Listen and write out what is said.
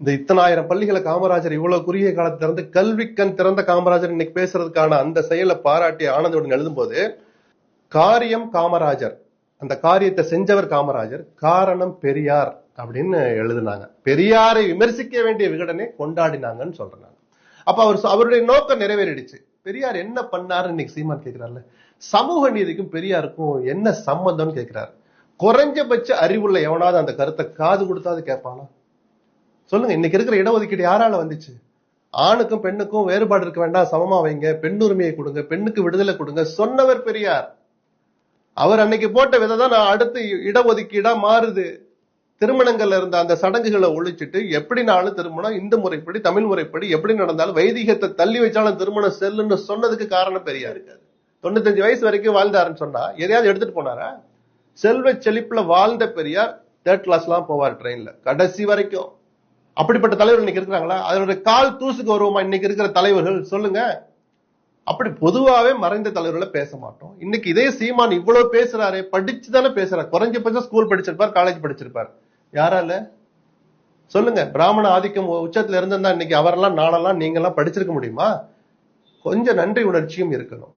இந்த இத்தனாயிரம் பள்ளிகளை காமராஜர் இவ்வளவு குறுகிய காலத்தை திறந்து கல்விக்கண் திறந்த காமராஜர் இன்னைக்கு பேசுறதுக்கான அந்த செயலை பாராட்டி ஆனந்தவுடன் எழுதும்போது காரியம் காமராஜர். அந்த காரியத்தை செஞ்சவர் காமராஜர். காரணம் பெரியார் அப்படின்னு எழுதினாங்க. பெரியாரை விமர்சிக்க வேண்டிய விகடனை கொண்டாடினாங்கன்னு சொல்றாங்க. அப்ப அவர் அவருடைய நோக்கம் நிறைவேறிடுச்சு. பெரியார் என்ன பண்ணாரு இன்னைக்கு சீமான் கேட்கிறார்ல சமூக நீதிக்கும் பெரியாருக்கும் என்ன சம்பந்தம்னு கேட்கிறாரு குறைஞ்சபட்ச அறிவுள்ள எவனாவது அந்த கருத்தை காது கொடுத்தாது கேட்பானா? சொல்லுங்க இன்னைக்கு இருக்கிற இடஒதுக்கீடு யாரால வந்துச்சு? ஆணுக்கும் பெண்ணுக்கும் வேறுபாடு இருக்க வேண்டாம் சமமா வைங்க பெண்ணுரிமையை கொடுங்க பெண்ணுக்கு விடுதலை கொடுங்க சொன்னவர் பெரியார். அவர் அன்னைக்கு போட்ட விதை தான் நான் அடுத்து இடஒதுக்கீடா மாறுது. திருமணங்கள்ல இருந்த அந்த சடங்குகளை ஒழிச்சிட்டு எப்படினாலும் திருமணம் இந்து முறைப்படி தமிழ் முறைப்படி எப்படி நடந்தாலும் வைதிகத்தை தள்ளி வச்சாலும் திருமணம் செல்லுன்னு சொன்னதுக்கு காரணம் பெரியார் இருக்காது தொண்ணூத்தஞ்சு வயசு வரைக்கும் வாழ்ந்தாருன்னு சொன்னா எதையாவது எடுத்துட்டு போனாரா? செல்வ செழிப்புல வாழ்ந்த பெரியார் தேர்ட் கிளாஸ் எல்லாம் போவார் ட்ரெயின்ல கடைசி வரைக்கும். அப்படிப்பட்ட தலைவர்கள் இன்னைக்கு இருக்கிறாங்களா? அதனுடைய கால் தூசுக்கு வருவோமா? இன்னைக்கு இருக்கிற தலைவர்கள் சொல்லுங்க. அப்படி பொதுவாகவே மறைந்த தலைவர்களை பேச மாட்டோம். இன்னைக்கு இதே சீமான் இவ்வளவு பேசுறாரு படிச்சு தானே பேசுறாரு. குறைஞ்சபட்சம் ஸ்கூல் படிச்சிருப்பார் காலேஜ் படிச்சிருப்பார். யாரால? சொல்லுங்க. பிராமண ஆதிக்கம் உச்சத்துல இருந்திருந்தா இன்னைக்கு அவரெல்லாம் நானெல்லாம் நீங்க எல்லாம் படிச்சிருக்க முடியுமா? கொஞ்சம் நன்றி உணர்ச்சியும் இருக்கணும்.